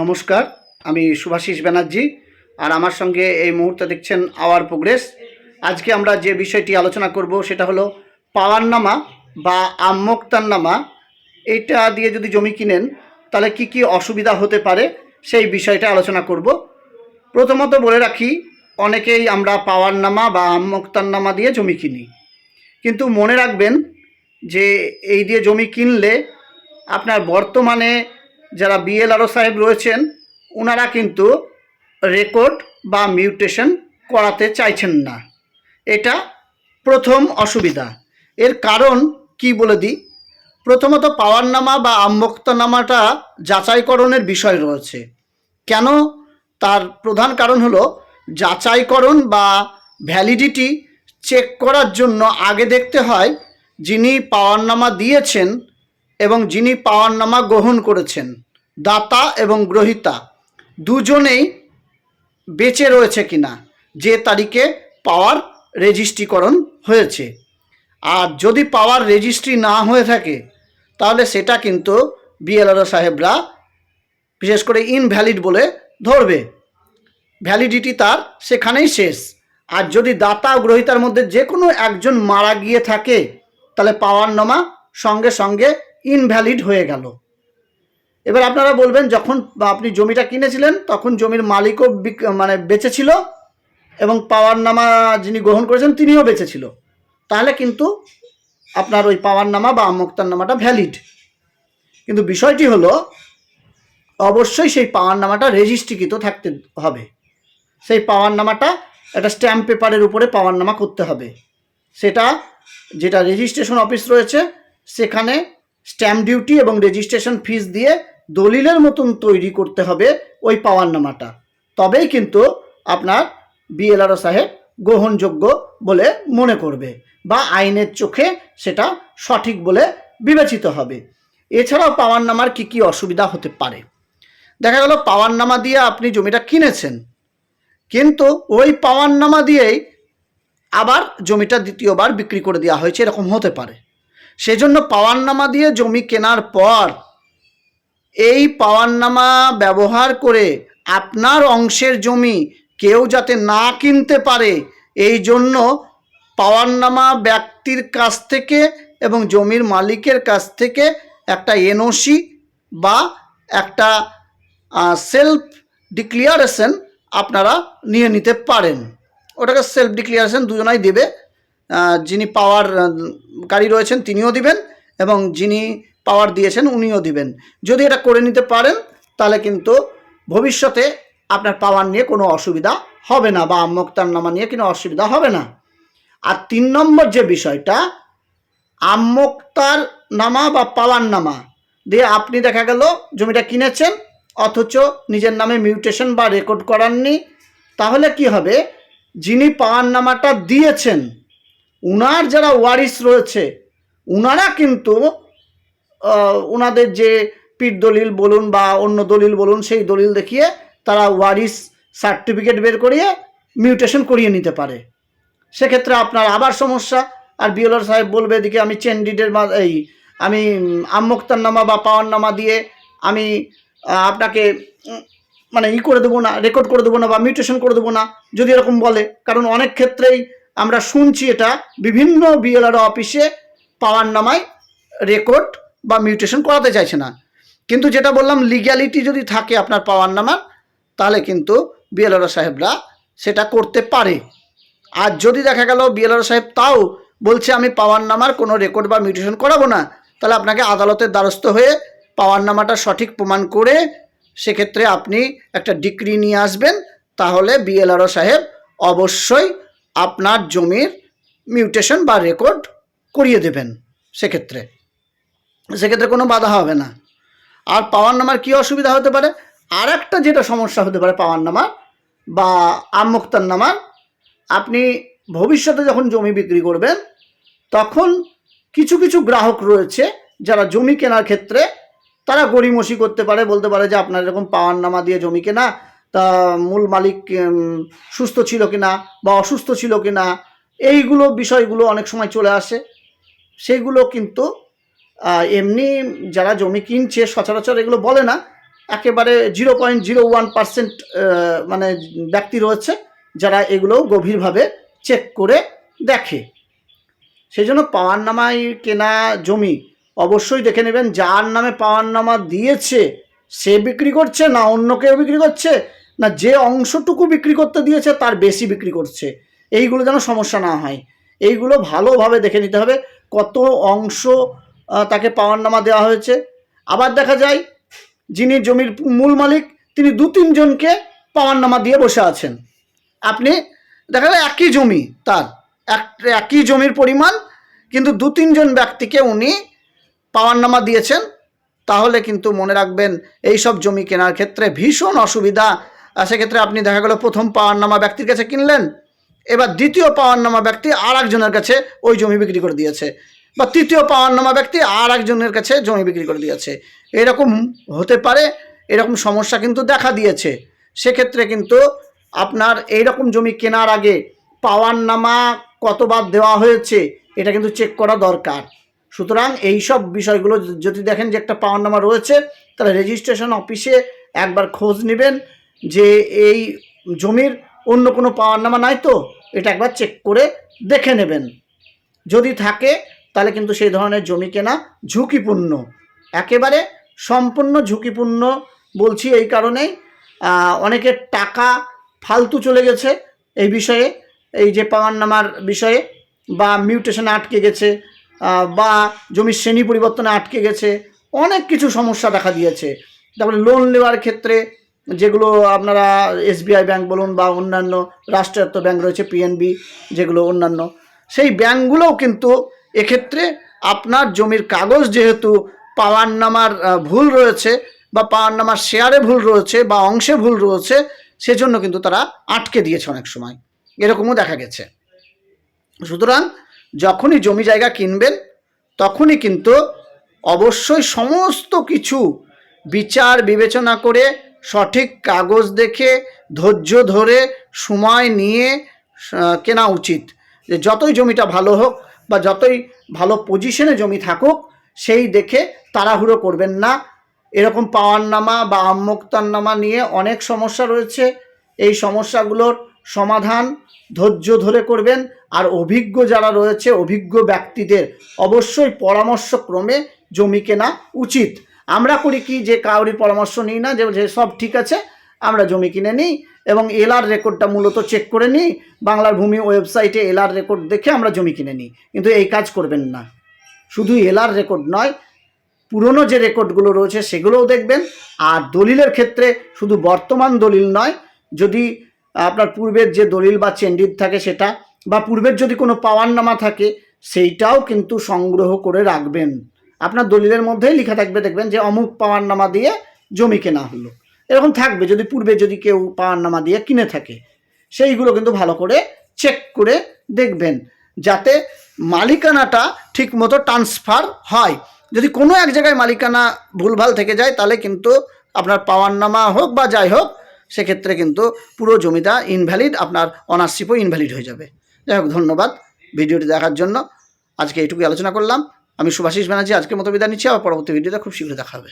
নমস্কার, আমি সুভাষিস ব্যানার্জি, আর আমার সঙ্গে এই মুহূর্তে দেখছেন আওয়ার প্রোগ্রেস। আজকে আমরা যে বিষয়টি আলোচনা করব সেটা হলো পাওয়ার নামা বা আমোক্তারনামা এইটা দিয়ে যদি জমি কিনেন, তাহলে কি কি অসুবিধা হতে পারে সেই বিষয়টা আলোচনা করব। প্রথমত বলে রাখি, অনেকেই আমরা পাওয়ার নামা বা আমোক্তারনামা দিয়ে জমি কিনি। কিন্তু মনে রাখবেন যে এই দিয়ে জমি কিনলে আপনার বর্তমানে যারা বিএলআরও সাহেব রয়েছেন ওনারা কিন্তু রেকর্ড বা মিউটেশন করাতে চাইছেন না। এটা প্রথম অসুবিধা। এর কারণ কি বলে দিই? প্রথমত পাওয়ারনামা বা আম্মক্তনামাটা যাচাইকরণের বিষয় রয়েছে। কেন? তার প্রধান কারণ হলো যাচাইকরণ বা ভ্যালিডিটি চেক করার জন্য আগে দেখতে হয় যিনি পাওয়ারনামা দিয়েছেন এবং যিনি পাওয়ারনামা গ্রহণ করেছেন, দাতা এবং গ্রহিতা, দুজনেই বেঁচে রয়েছে কিনা, যে তারিখে পাওয়ার রেজিস্ট্রিকরণ হয়েছে। আর যদি পাওয়ার রেজিস্ট্রি না হয়ে থাকে, তাহলে সেটা কিন্তু বিএলআরও সাহেবরা বিশেষ করে ইনভ্যালিড বলে ধরবে। ভ্যালিডিটি তার সেখানেই শেষ। আর যদি দাতা ও গ্রহিতার মধ্যে যে কোনো একজন মারা গিয়ে থাকে, তাহলে পাওয়ার নামা সঙ্গে সঙ্গে ইনভ্যালিড হয়ে গেল। এবার আপনারা বলবেন, যখন আপনি জমিটা কিনেছিলেন, তখন জমির মালিকও মানে বেঁচে ছিল এবং পাওয়ার নামা যিনি গ্রহণ করেছেন, তিনিও বেঁচে ছিল তাহলে কিন্তু আপনার ওই পাওয়ার নামা বা আমোক্তার নামাটা ভ্যালিড কিন্তু বিষয়টি হলো, অবশ্যই সেই পাওয়ার নামাটা রেজিস্ট্রিকৃত থাকতে হবে। সেই পাওয়ার নামাটা একটা স্ট্যাম্প পেপারের উপরে পাওয়ার নামা করতে হবে। সেটা, যেটা রেজিস্ট্রেশন অফিস রয়েছে, সেখানে স্ট্যাম্প ডিউটি এবং রেজিস্ট্রেশন ফিস দিয়ে দলিলের মতন তৈরি করতে হবে ওই পাওয়ার নামাটা তবেই কিন্তু আপনার বিএলআরও সাহেব গ্রহণযোগ্য বলে মনে করবে বা আইনের চোখে সেটা সঠিক বলে বিবেচিত হবে। এছাড়াও পাওয়ার নামার কী কী অসুবিধা হতে পারে? দেখা গেল পাওয়ার নামা দিয়ে আপনি জমিটা কিনেছেন, কিন্তু ওই পাওয়ার নামা দিয়েই আবার জমিটা দ্বিতীয়বার বিক্রি করে দেওয়া হয়েছে, এরকম হতে পারে। সেজন্য পাওয়ার নামা দিয়ে জমি কেনার পর এই পাওয়ার নামা ব্যবহার করে আপনার অংশের জমি কেউ যাতে না কিনতে পারে, এই জন্য পাওয়ার নামা ব্যক্তির কাছ থেকে এবং জমির মালিকের কাছ থেকে একটা এনওসি বা একটা সেলফ ডিক্লিয়ারেশন আপনারা নিয়ে নিতে পারেন। ওটাকে সেলফ ডিক্লিয়ারেশন দুজনাই দেবে। যিনি পাওয়ার গাড়ি রয়েছেন তিনিও দিবেন এবং যিনি পাওয়ার দিয়েছেন উনিও দিবেন। যদি এটা করে নিতে পারেন, তাহলে কিন্তু ভবিষ্যতে আপনার পাওয়ার নিয়ে কোনো অসুবিধা হবে না বা আম্মক্তার নামা নিয়ে কোনো অসুবিধা হবে না। আর তিন নম্বর যে বিষয়টা আম্মক্তার নামা বা পাওয়ার নামা দিয়ে আপনি দেখা গেল জমিটা কিনেছেন, অথচ নিজের নামে মিউটেশন বা রেকর্ড করাননি, তাহলে কি হবে? যিনি পাওয়ার নামাটা দিয়েছেন উনার যারা ওয়ারিস রয়েছে উনারা কিন্তু আহ, উনাদের যে পিঠ দলিল বলুন বা অন্য দলিল বলুন সেই দলিল দেখিয়ে তারা ওয়ারিস সার্টিফিকেট বের করিয়ে মিউটেশন করিয়ে নিতে পারে। সেক্ষেত্রে আপনার আবার সমস্যা আর বিএলআর সাহেব বলবে এদিকে আমি মা এই আমি আম্মক্তার নামা বা পাওয়ার নামা দিয়ে আমি আপনাকে মানে ই করে দেবো না রেকর্ড করে দেবো না বা মিউটেশন করে দেবো না যদি এরকম বলে। কারণ অনেক ক্ষেত্রেই আমরা শুনছি এটা বিভিন্ন বিএলআর অফিসে পাওয়ার নামায় রেকর্ড বা মিউটেশন করাতে চাইছে না। কিন্তু যেটা বললাম লিগ্যালিটি যদি থাকে আপনার পাওয়ার নামার, তাহলে কিন্তু বিএলআর সাহেবরা সেটা করতে পারে। আর যদি দেখা গেল বিএলআর সাহেব তাও বলছে, আমি পাওয়ার নামার কোনো রেকর্ড বা মিউটেশন করাবো না, তাহলে আপনাকে আদালতের দ্বারস্থ হয়ে পাওয়ার নামাটা সঠিক প্রমাণ করে সেক্ষেত্রে আপনি একটা ডিগ্রি নিয়ে আসবেন। তাহলে বিএলআরও সাহেব অবশ্যই আপনার জমির মিউটেশন বা রেকর্ড করিয়ে দেবেন সেক্ষেত্রে। সেক্ষেত্রে কোনো বাধা হবে না। আর পাওয়ার নামার কী অসুবিধা হতে পারে? আর একটা যেটা সমস্যা হতে পারে পাওয়ার নামার বা আমুক্তার নামার আপনি ভবিষ্যতে যখন জমি বিক্রি করবেন, তখন কিছু কিছু গ্রাহক রয়েছে যারা জমি কেনার ক্ষেত্রে তারা গড়িমসি করতে পারে, বলতে পারে যে আপনার এরকম পাওয়ার নামা দিয়ে জমি কেনা তা মূল মালিক সুস্থ ছিল কিনা বা অসুস্থ ছিল কিনা, এইগুলো বিষয়গুলো অনেক সময় চলে আসে। সেইগুলো কিন্তু এমনি যারা জমি কিনছে সচরাচর এগুলো বলে না, একেবারে zero point zero one percent মানে ব্যক্তি রয়েছে যারা এগুলো গভীরভাবে চেক করে দেখে। সেই জন্য পাওয়ার নামায় কেনা জমি অবশ্যই দেখে নেবেন, যার নামে পাওয়ার নামা দিয়েছে সে বিক্রি করছে না অন্য কেউ বিক্রি করছে না যে অংশটুকু বিক্রি করতে দিয়েছে তার বেশি বিক্রি করছে। এইগুলো যেন সমস্যা না হয়। এইগুলো ভালোভাবে দেখে নিতে হবে কত অংশ তাকে পাওয়ার নামা দেওয়া হয়েছে। আবার দেখা যায়, যিনি জমির মূল মালিক, তিনি দু তিনজনকে পাওয়ার নামা দিয়ে বসে আছেন। আপনি দেখা যায় একই জমি তার, এক, একই জমির পরিমাণ, কিন্তু দু তিনজন ব্যক্তিকে উনি পাওয়ার নামা দিয়েছেন। তাহলে কিন্তু মনে রাখবেন এই সব জমি কেনার ক্ষেত্রে ভীষণ অসুবিধা সেক্ষেত্রে আপনি দেখা গেল প্রথম পাওয়ার নামা ব্যক্তির কাছে কিনলেন, এবার দ্বিতীয় পাওয়ার নামা ব্যক্তি আর একজনের কাছে ওই জমি বিক্রি করে দিয়েছে, বা তৃতীয় পাওয়ার নামা ব্যক্তি আর একজনের কাছে জমি বিক্রি করে দিয়েছে। এরকম হতে পারে, এরকম সমস্যা কিন্তু দেখা দিয়েছে। সেক্ষেত্রে কিন্তু আপনার এই রকম জমি কেনার আগে পাওয়ার নামা কতবার দেওয়া হয়েছে, এটা কিন্তু চেক করা দরকার। সুতরাং এই সব বিষয়গুলো যদি দেখেন যে একটা পাওয়ার নামা রয়েছে, তাহলে রেজিস্ট্রেশন অফিসে একবার খোঁজ নেবেন যে এই জমির অন্য কোনো পাওয়ার নামা নাই তো, এটা একবার চেক করে দেখে নেবেন। যদি থাকে, তাহলে কিন্তু সেই ধরনের জমি কেনা ঝুঁকিপূর্ণ। একেবারে সম্পূর্ণ ঝুঁকিপূর্ণ বলছি এই কারণেই অনেকের টাকা ফালতু চলে গেছে এই বিষয়ে, এই যে পাওয়ার নামার বিষয়ে, বা মিউটেশনে আটকে গেছে বা জমির শ্রেণি পরিবর্তনে আটকে গেছে, অনেক কিছু সমস্যা দেখা দিয়েছে। তারপরে লোন নেওয়ার ক্ষেত্রে যেগুলো আপনারা এসবিআই ব্যাংক বলুন বা অন্যান্য রাষ্ট্রায়ত্ত ব্যাংক রয়েছে পিএনবি যেগুলো অন্যান্য, সেই ব্যাংকগুলোও কিন্তু এক্ষেত্রে আপনার জমির কাগজ যেহেতু পাওয়ার নামার ভুল রয়েছে বা পাওয়ার নামার শেয়ারে ভুল রয়েছে বা অংশে ভুল রয়েছে, সেজন্য কিন্তু তারা আটকে দিয়েছে অনেক সময়। এরকমও দেখা গেছে। সুতরাং যখনই জমি জায়গা কিনবেন, তখনই কিন্তু অবশ্যই সমস্ত কিছু বিচার বিবেচনা করে সঠিক কাগজ দেখে, ধৈর্য ধরে সময় নিয়ে কেনা উচিত। যে যতই জমিটা ভালো হোক বা যতই ভালো পজিশনে জমি থাকুক, সেই দেখে তাড়াহুড়ো করবেন না। এরকম পাওয়ার নামা বা আমোক্তার নামা নিয়ে অনেক সমস্যা রয়েছে। এই সমস্যাগুলোর সমাধান ধৈর্য ধরে করবেন। আর অভিজ্ঞ যারা রয়েছে, অভিজ্ঞ ব্যক্তিদের অবশ্যই পরামর্শক্রমে জমি কেনা উচিত। আমরা করি কি যে কাউরির পরামর্শ নিই না, যে সব ঠিক আছে, আমরা জমি কিনে নিই এবং এলআর রেকর্ডটা মূলত চেক করে নিই। বাংলার ভূমি ওয়েবসাইটে এলআর রেকর্ড দেখে আমরা জমি কিনে নিই। কিন্তু এই কাজ করবেন না। শুধু এলআর রেকর্ড নয়, পুরনো যে রেকর্ডগুলো রয়েছে সেগুলোও দেখবেন। আর দলিলের ক্ষেত্রে শুধু বর্তমান দলিল নয়, যদি আপনার পূর্বের যে দলিল বা চেন্ডিত থাকে সেটা, বা পূর্বের যদি কোনো পাওয়ার নামা থাকে, সেইটাও কিন্তু সংগ্রহ করে রাখবেন। আপনার দলিলের মধ্যেই লেখা থাকবে, দেখবেন যে অমুক পাওয়ার নামা দিয়ে জমি কেনা হলো। এরকম থাকবে, যদি পূর্বে যদি কেউ পাওয়ার নামা দিয়ে কিনে থাকে। সেইগুলো কিন্তু ভালো করে চেক করে দেখবেন, যাতে মালিকানাটা ঠিক মতো ট্রান্সফার হয়। যদি কোনো এক জায়গায় মালিকানা ভুলভাল থেকে যায়, তাহলে কিন্তু আপনার পাওয়ার নামা হোক বা যাই হোক, সেক্ষেত্রে কিন্তু পুরো জমিটা ইনভ্যালিড আপনার অনারশিপও ইনভ্যালিড হয়ে যাবে। যাই হোক, ধন্যবাদ ভিডিওটি দেখার জন্য। আজকে এইটুকুই আলোচনা করলাম। আমি সুভাষিস ব্যানার্জি আজকের মতো বিদায় নিচ্ছি। আবার পরবর্তী ভিডিওতে খুব শীঘ্রই দেখা হবে।